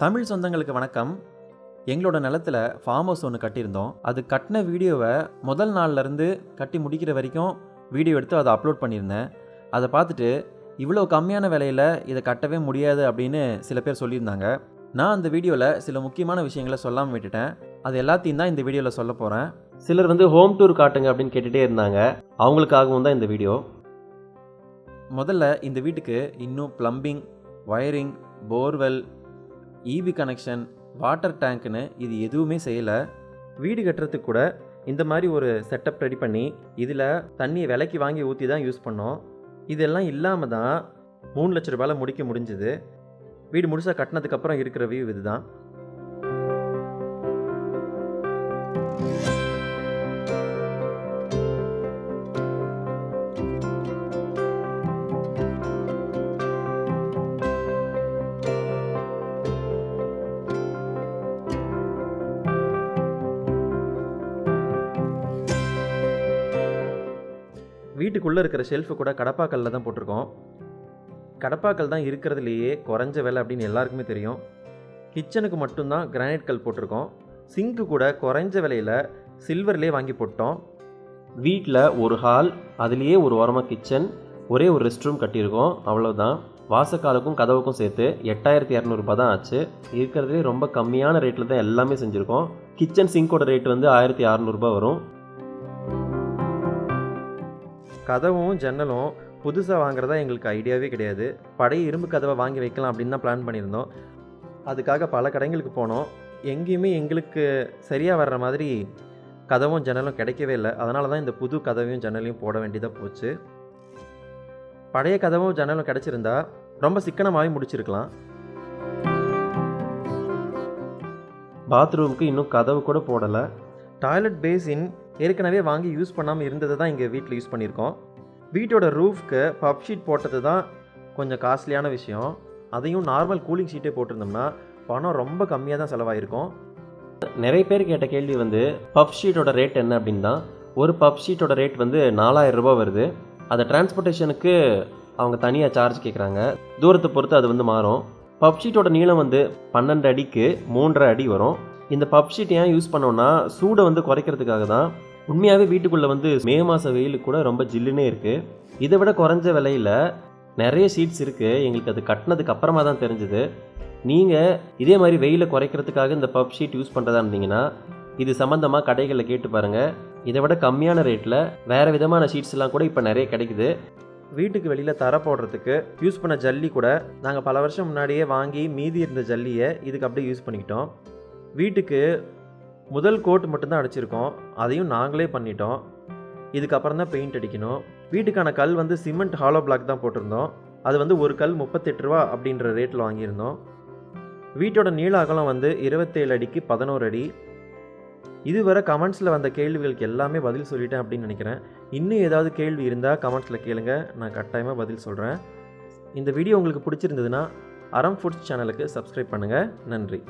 தமிழ் சொந்தங்களுக்கு வணக்கம். எங்களோட நிலத்துல ஃபார்ம் ஹவுஸ் ஒன்று கட்டியிருந்தோம். அது கட்டின வீடியோவை முதல் நாள்லேருந்து கட்டி முடிக்கிற வரைக்கும் வீடியோ எடுத்து அதை அப்லோட் பண்ணியிருந்தேன். அதை பார்த்துட்டு இவ்வளோ கம்மியான விலையில் இதை கட்டவே முடியாது அப்படின்னு சில பேர் சொல்லியிருந்தாங்க. நான் அந்த வீடியோவில் சில முக்கியமான விஷயங்களை சொல்லாமல் விட்டுட்டேன். அது எல்லாத்தையும் தான் இந்த வீடியோவில் சொல்ல போகிறேன் சிலர் வந்து ஹோம் டூர் காட்டுங்க அப்படின்னு கேட்டுகிட்டே இருந்தாங்க. அவங்களுக்காகவும் தான் இந்த வீடியோ. முதல்ல இந்த வீட்டுக்கு இன்னும் plumbing wiring borewell EB connection water டேங்க்னு இது எதுவுமே செய்யலை. வீடு கட்டுறதுக்கு கூட இந்த மாதிரி ஒரு செட்டப் ரெடி பண்ணி இதில் தண்ணியை விலைக்கு வாங்கி ஊற்றி தான் யூஸ் பண்ணோம். இதெல்லாம் இல்லாமல் தான் மூணு லட்ச ரூபாயில் முடிக்க முடிஞ்சுது. வீடு முழுசாக கட்டினதுக்கப்புறம் இருக்கிற வியூ இதுதான். வீட்டுக்குள்ளே இருக்கிற ஷெல்ஃபு கூட கடப்பாக்கல்ல தான் போட்டிருக்கோம். கடப்பாக்கல் தான் இருக்கிறதுலையே குறைஞ்ச விலை அப்படின்னு எல்லாருக்குமே தெரியும். கிச்சனுக்கு மட்டும்தான் கிரானைட் கல் போட்டிருக்கோம். சிங்க்கு கூட குறைஞ்ச விலையில் சில்வர்லேயே வாங்கி போட்டோம். வீட்டில் ஒரு ஹால் அதுலேயே ஒரு ஓரமாக கிச்சன் ஒரே ஒரு ரெஸ்ட் ரூம் கட்டியிருக்கோம். அவ்வளோதான் வாசக்காலுக்கும் கதவுக்கும் சேர்த்து எட்டாயிரத்தி இரநூறுபா தான் ஆச்சு. இருக்கிறதுலே ரொம்ப கம்மியான ரேட்டில் தான் எல்லாமே செஞ்சுருக்கோம். கிச்சன் சிங்கோட ரேட் வந்து ஆயிரத்தி அறநூறுபா வரும். கதவும் ஜன்னலும் புதுசாக வாங்குறதா எங்களுக்கு ஐடியாவே கிடையாது. பழைய இரும்பு கதவை வாங்கி வைக்கலாம் அப்படின்னு தான் பிளான் பண்ணியிருந்தோம். அதுக்காக பல கடைங்களுக்கு போனோம். எங்கேயுமே எங்களுக்கு சரியாக வர்ற மாதிரி கதவும் ஜன்னலும் கிடைக்கவே இல்லை. அதனால தான் இந்த புது கதவையும் ஜன்னலையும் போட வேண்டியதாக போச்சு. பழைய கதவும் ஜன்னலும் கிடச்சிருந்தா ரொம்ப சிக்கனமாகவே முடிச்சிருக்கலாம். பாத்ரூமுக்கு இன்னும் கதவு கூட போடலை. டாய்லெட் பேசின் ஏற்கனவே வாங்கி யூஸ் பண்ணாமல் இருந்ததை தான் இங்கே வீட்டில் யூஸ் பண்ணியிருக்கோம். வீட்டோட ரூஃப்க்கு பப் ஷீட் போட்டது தான் கொஞ்சம் காஸ்ட்லியான விஷயம். அதையும் நார்மல் கூலிங் ஷீட்டே போட்டிருந்தோம்னா பணம் ரொம்ப கம்மியாக தான் செலவாயிருக்கும். நிறைய பேர் கேட்ட கேள்வி வந்து பப் ஷீட்டோட ரேட் என்ன அப்படின்னு தான். ஒரு பப் ஷீட்டோட ரேட் வந்து நாலாயிரம் ரூபாய் வருது. அதை டிரான்ஸ்போர்ட்டேஷனுக்கு அவங்க தனியாக சார்ஜ் கேட்குறாங்க தூரத்தை பொறுத்து அது வந்து மாறும். பப் ஷீட்டோட நீளம் வந்து பன்னெண்டு அடிக்கு மூன்றரை அடி வரும். இந்த பப் ஷீட் ஏன் யூஸ் பண்ணோம்னா சூடை வந்து குறைக்கிறதுக்காக தான். உண்மையாகவே வீட்டுக்குள்ளே வந்து மே மாத வெயில் கூட ரொம்ப ஜில்லுனே இருக்குது இதை விட குறைஞ்ச விலையில் நிறைய ஷீட்ஸ் இருக்குது எங்களுக்கு அது கட்டினதுக்கு அப்புறமா தான் தெரிஞ்சுது. நீங்கள் இதே மாதிரி வெயிலை குறைக்கிறதுக்காக இந்த பப் ஷீட் யூஸ் பண்ணுறதா இருந்தீங்கன்னா இது சம்மந்தமாக கடைகளில் கேட்டு பாருங்கள் இதை விட கம்மியான ரேட்டில் வேறு விதமான ஷீட்ஸ்லாம் எல்லாம் கூட இப்போ நிறைய கிடைக்குது. வீட்டுக்கு வெளியில் தர போடுறதுக்கு யூஸ் பண்ண ஜல்லி கூட நாங்கள் பல வருஷம் முன்னாடியே வாங்கி மீதி இருந்த ஜல்லியை இதுக்கு அப்படியே யூஸ் பண்ணிக்கிட்டோம். வீட்டுக்கு முதல் கோட் மட்டும்தான் அடிச்சிருக்கோம். அதையும் நாங்களே பண்ணிட்டோம். இதுக்கப்புறம் தான் பெயிண்ட் அடிக்கணும். வீட்டுக்கான கல் வந்து சிமெண்ட் ஹாலோ பிளாக் தான் போட்டிருந்தோம். அது வந்து ஒரு கல் முப்பத்தெட்டு ரூபா அப்படின்ற ரேட்டில் வாங்கியிருந்தோம். வீட்டோட நீள அகலம் வந்து இருபத்தேழு அடிக்கு பதினோரு அடி. இதுவரை கமெண்ட்ஸில் வந்த கேள்விகளுக்கு எல்லாமே பதில் சொல்லிட்டேன் அப்படின்னு நினைக்கிறேன். இன்னும் ஏதாவது கேள்வி இருந்தால் கமெண்ட்ஸில் கேளுங்க. நான் கட்டாயமாக பதில் சொல்கிறேன் இந்த வீடியோ உங்களுக்கு பிடிச்சிருந்ததுன்னா அறம் ஃபுட்ஸ் சேனலுக்கு சப்ஸ்கிரைப் பண்ணுங்கள் நன்றி.